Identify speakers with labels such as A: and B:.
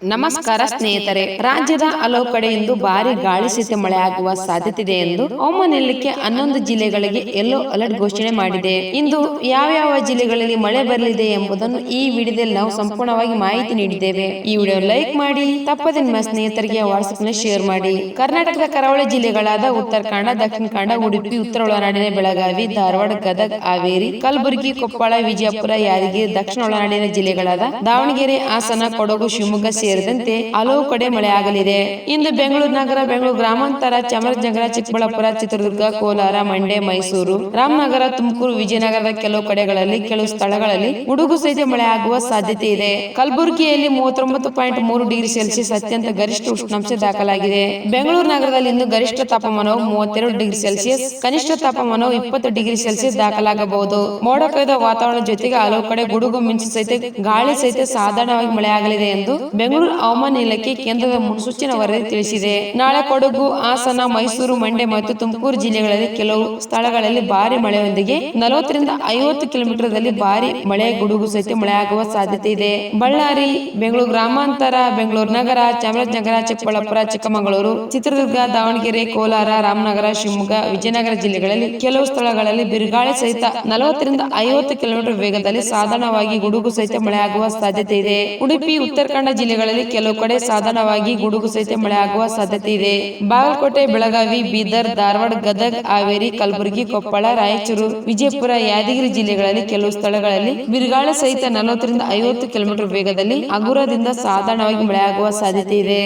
A: ನಮಸ್ಕಾರ ಸ್ನೇಹಿತರೆ, ರಾಜ್ಯದ ಹಲವು ಕಡೆ ಇಂದು ಭಾರಿ ಗಾಳಿ ಸಹಿತ ಮಳೆಯಾಗುವ ಆಗುವ ಸಾಧ್ಯತೆ ಇದೆ ಎಂದು ಹವಾಮಾನ ಇಲಾಖೆ ಹನ್ನೊಂದು ಜಿಲ್ಲೆಗಳಿಗೆ ಯೆಲ್ಲೋ ಅಲರ್ಟ್ ಘೋಷಣೆ ಮಾಡಿದೆ. ಇಂದು ಯಾವ ಯಾವ ಜಿಲ್ಲೆಗಳಲ್ಲಿ ಮಳೆ ಬರಲಿದೆ ಎಂಬುದನ್ನು ಈ ವಿಡಿಯೋದಲ್ಲಿ ನಾವು ಸಂಪೂರ್ಣವಾಗಿ ಮಾಹಿತಿ ನೀಡಿದ್ದೇವೆ. ಈ ವಿಡಿಯೋ ಲೈಕ್ ಮಾಡಿ, ತಪ್ಪದೆ ನಿಮ್ಮ ಸ್ನೇಹಿತರಿಗೆ ವಾಟ್ಸ್ಆಪ್ನಲ್ಲಿ ಶೇರ್ ಮಾಡಿ. ಕರ್ನಾಟಕದ ಕರಾವಳಿ ಜಿಲ್ಲೆಗಳಾದ ಉತ್ತರ ಕನ್ನಡ ದಕ್ಷಿಣ ಕನ್ನಡ, ಉಡುಪಿ, ಉತ್ತರ ಒಳನಾಡಿನ ಬೆಳಗಾವಿ, ಧಾರವಾಡ, ಗದಗ, ಹಾವೇರಿ, ಕಲಬುರಗಿ, ಕೊಪ್ಪಳ, ವಿಜಯಪುರ, ಯಾದಗಿರಿ, ದಕ್ಷಿಣ ಒಳನಾಡಿನ ಜಿಲ್ಲೆಗಳಾದ ದಾವಣಗೆರೆ, ಹಾಸನ, ಕೊಡಗು, ಶಿವಮೊಗ್ಗ ಸೇರಿದಂತೆ ಹಲವು ಕಡೆ ಮಳೆಯಾಗಲಿದೆ ಇಂದು ಬೆಂಗಳೂರು ನಗರ, ಬೆಂಗಳೂರು ಗ್ರಾಮಾಂತರ, ಚಾಮರಾಜನಗರ, ಚಿಕ್ಕಬಳ್ಳಾಪುರ, ಚಿತ್ರದುರ್ಗ, ಕೋಲಾರ, ಮಂಡ್ಯ, ಮೈಸೂರು, ರಾಮನಗರ, ತುಮಕೂರು, ವಿಜಯನಗರದ ಕೆಲವು ಕಡೆಗಳಲ್ಲಿ, ಕೆಲವು ಸ್ಥಳಗಳಲ್ಲಿ ಗುಡುಗು ಸಹಿತ ಮಳೆಯಾಗುವ ಸಾಧ್ಯತೆ ಇದೆ. ಕಲಬುರಗಿಯಲ್ಲಿ ಮೂವತ್ತೊಂಬತ್ತು ಪಾಯಿಂಟ್ ಮೂರು ಡಿಗ್ರಿ ಸೆಲ್ಸಿಯಸ್ ಅತ್ಯಂತ ಗರಿಷ್ಠ ಉಷ್ಣಾಂಶ ದಾಖಲಾಗಿದೆ. ಬೆಂಗಳೂರು ನಗರದಲ್ಲಿ ಇಂದು ಗರಿಷ್ಠ ತಾಪಮಾನವು ಮೂವತ್ತೆರಡು ಡಿಗ್ರಿ ಸೆಲ್ಸಿಯಸ್, ಕನಿಷ್ಠ ತಾಪಮಾನವು ಇಪ್ಪತ್ತು ಡಿಗ್ರಿ ಸೆಲ್ಸಿಯಸ್ ದಾಖಲಾಗಬಹುದು. ಮೋಡ ವಾತಾವರಣ ಜೊತೆಗೆ ಹಲವು ಕಡೆ ಗುಡುಗು ಮಿಂಚು ಸಹಿತ ಗಾಳಿ ಸಹಿತ ಸಾಧಾರಣವಾಗಿ ಮಳೆಯಾಗಲಿದೆ ಎಂದು ಬೆಂಗಳೂರು ಹವಾಮಾನ ಇಲಾಖೆ ಕೇಂದ್ರದ ಮುನ್ಸೂಚನೆ ವರದಿ ತಿಳಿಸಿದೆ. ನಾಳೆ ಕೊಡಗು, ಹಾಸನ, ಮೈಸೂರು, ಮಂಡ್ಯ ಮತ್ತು ತುಮಕೂರು ಜಿಲ್ಲೆಗಳಲ್ಲಿ ಕೆಲವು ಸ್ಥಳಗಳಲ್ಲಿ ಭಾರಿ ಮಳೆಯೊಂದಿಗೆ ನಲವತ್ತರಿಂದ ಐವತ್ತು ಕಿಲೋಮೀಟರ್ ದಲ್ಲಿ ಭಾರಿ ಮಳೆ, ಗುಡುಗು ಸಹಿತ ಮಳೆಯಾಗುವ ಸಾಧ್ಯತೆ ಇದೆ. ಬಳ್ಳಾರಿ, ಬೆಂಗಳೂರು ಗ್ರಾಮಾಂತರ, ಬೆಂಗಳೂರು ನಗರ, ಚಾಮರಾಜನಗರ, ಚಿಕ್ಕಬಳ್ಳಾಪುರ, ಚಿಕ್ಕಮಗಳೂರು, ಚಿತ್ರದುರ್ಗ, ದಾವಣಗೆರೆ, ಕೋಲಾರ, ರಾಮನಗರ, ಶಿವಮೊಗ್ಗ, ವಿಜಯನಗರ ಜಿಲ್ಲೆಗಳಲ್ಲಿ ಕೆಲವು ಸ್ಥಳಗಳಲ್ಲಿ ಬಿರುಗಾಳಿ ಸಹಿತ ನಲವತ್ತರಿಂದ ಐವತ್ತು ಕಿಲೋಮೀಟರ್ ವೇಗದಲ್ಲಿ ಸಾಧಾರಣವಾಗಿ ಗುಡುಗು ಸಹಿತ ಮಳೆಯಾಗುವ ಸಾಧ್ಯತೆ ಇದೆ. ಉಡುಪಿ ಉತ್ತರ ಕನ್ನಡ ಜಿಲ್ಲೆಗಳಲ್ಲಿ ಕೆಲವು ಕಡೆ ಸಾಧಾರಣವಾಗಿ ಗುಡುಗು ಸಹಿತ ಮಳೆ ಆಗುವ ಸಾಧ್ಯತೆ ಇದೆ. ಬಾಗಲಕೋಟೆ, ಬೆಳಗಾವಿ, ಬೀದರ್, ಧಾರವಾಡ, ಗದಗ್, ಹಾವೇರಿ, ಕಲಬುರಗಿ, ಕೊಪ್ಪಳ, ರಾಯಚೂರು, ವಿಜಯಪುರ, ಯಾದಗಿರಿ ಜಿಲ್ಲೆಗಳಲ್ಲಿ ಕೆಲವು ಸ್ಥಳಗಳಲ್ಲಿ ಬಿರುಗಾಳಿ ಸಹಿತ ನಲವತ್ತರಿಂದ ಐವತ್ತು ಕಿಲೋಮೀಟರ್ ವೇಗದಲ್ಲಿ ಹಗುರದಿಂದ ಸಾಧಾರಣವಾಗಿ ಮಳೆಯಾಗುವ ಸಾಧ್ಯತೆ ಇದೆ.